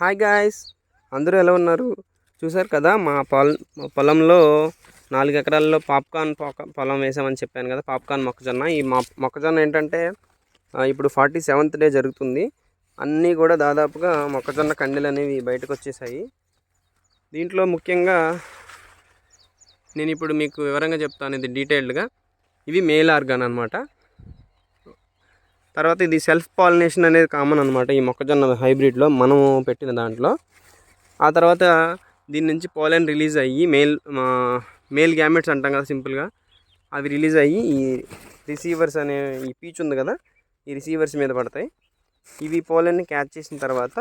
Hi guys. అందరూ ఎలా ఉన్నారు? చూసారు కదా మా పొల మా పొలంలో నాలుగు ఎకరాల్లో పాప్కార్న్ పొలం వేసామని చెప్పాను కదా పాప్కార్న్ మొక్కజొన్న. ఈ మా మొక్కజొన్న ఏంటంటే ఇప్పుడు ఫార్టీ సెవెంత్ డే జరుగుతుంది. అన్నీ కూడా దాదాపుగా మొక్కజొన్న కండెలు అనేవి బయటకు వచ్చేసాయి. దీంట్లో ముఖ్యంగా నేను ఇప్పుడు మీకు వివరంగా చెప్తాను ఇది డీటెయిల్డ్గా. ఇవి మేల్ ఆర్గాన్ అనమాట తర్వాత ఇది సెల్ఫ్ పాలినేషన్ అనేది కామన్ అనమాట ఈ మొక్కజొన్న హైబ్రిడ్లో మనము పెట్టిన దాంట్లో. ఆ తర్వాత దీని నుంచి పోలెన్ రిలీజ్ అయ్యి మేల్ మేల్ గ్యామెట్స్ అంటాం కదా సింపుల్గా అవి రిలీజ్ అయ్యి ఈ రిసీవర్స్ అనే ఈ పీచ్ ఉంది కదా ఈ రిసీవర్స్ మీద పడతాయి. ఇవి పోలెన్ని క్యాచ్ చేసిన తర్వాత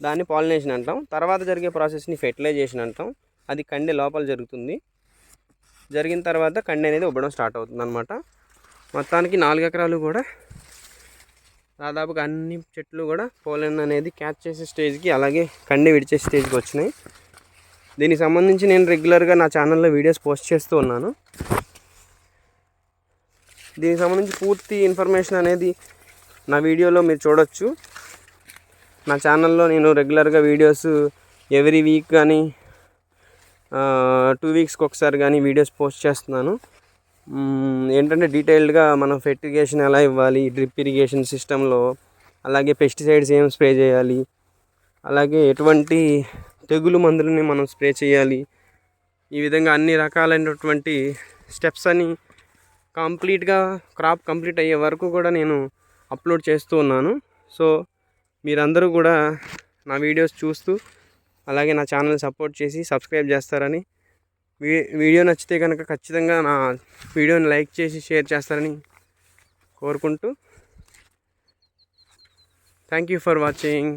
దాన్ని పాలినేషన్ అంటాం. తర్వాత జరిగే ప్రాసెస్ని ఫెర్టిలైజేషన్ అంటాం. అది కండె లోపల జరుగుతుంది. జరిగిన తర్వాత కండె అనేది ఉబ్బడం స్టార్ట్ అవుతుంది అనమాట మొత్తానికి నాలుగు ఎకరాలు కూడా దాదాపుగా అన్ని చెట్లు కూడా పోలెన్ అనేది క్యాచ్ చేసే స్టేజ్కి అలాగే కండి విడిచే స్టేజ్కి వచ్చినాయి. దీనికి సంబంధించి నేను రెగ్యులర్గా నా ఛానల్లో వీడియోస్ పోస్ట్ చేస్తూ ఉన్నాను. దీనికి సంబంధించి పూర్తి ఇన్ఫర్మేషన్ అనేది నా వీడియోలో మీరు చూడొచ్చు. నా ఛానల్లో నేను రెగ్యులర్గా వీడియోస్ ఎవ్రీ వీక్ కానీ టూ వీక్స్కి ఒకసారి కానీ వీడియోస్ పోస్ట్ చేస్తున్నాను. ఏంటంటే డీటెయిల్డ్గా మనం ఫెర్టిగేషన్ ఎలా ఇవ్వాలి డ్రిప్ ఇరిగేషన్ సిస్టంలో అలాగే పెస్టిసైడ్స్ ఏం స్ప్రే చేయాలి అలాగే ఎటువంటి తెగులు మందులని మనం స్ప్రే చేయాలి ఈ విధంగా అన్ని రకాలైనటువంటి స్టెప్స్ అని కంప్లీట్గా క్రాప్ కంప్లీట్ అయ్యే వరకు కూడా నేను అప్లోడ్ చేస్తూ ఉన్నాను. సో మీరందరూ కూడా నా వీడియోస్ చూస్తూ అలాగే నా ఛానల్ సపోర్ట్ చేసి సబ్స్క్రైబ్ చేస్తారని వీడియో నచ్చితే కనుక ఖచ్చితంగా నా వీడియోని లైక్ చేసి షేర్ చేస్తారని కోరుకుంటూ. Thank you for watching.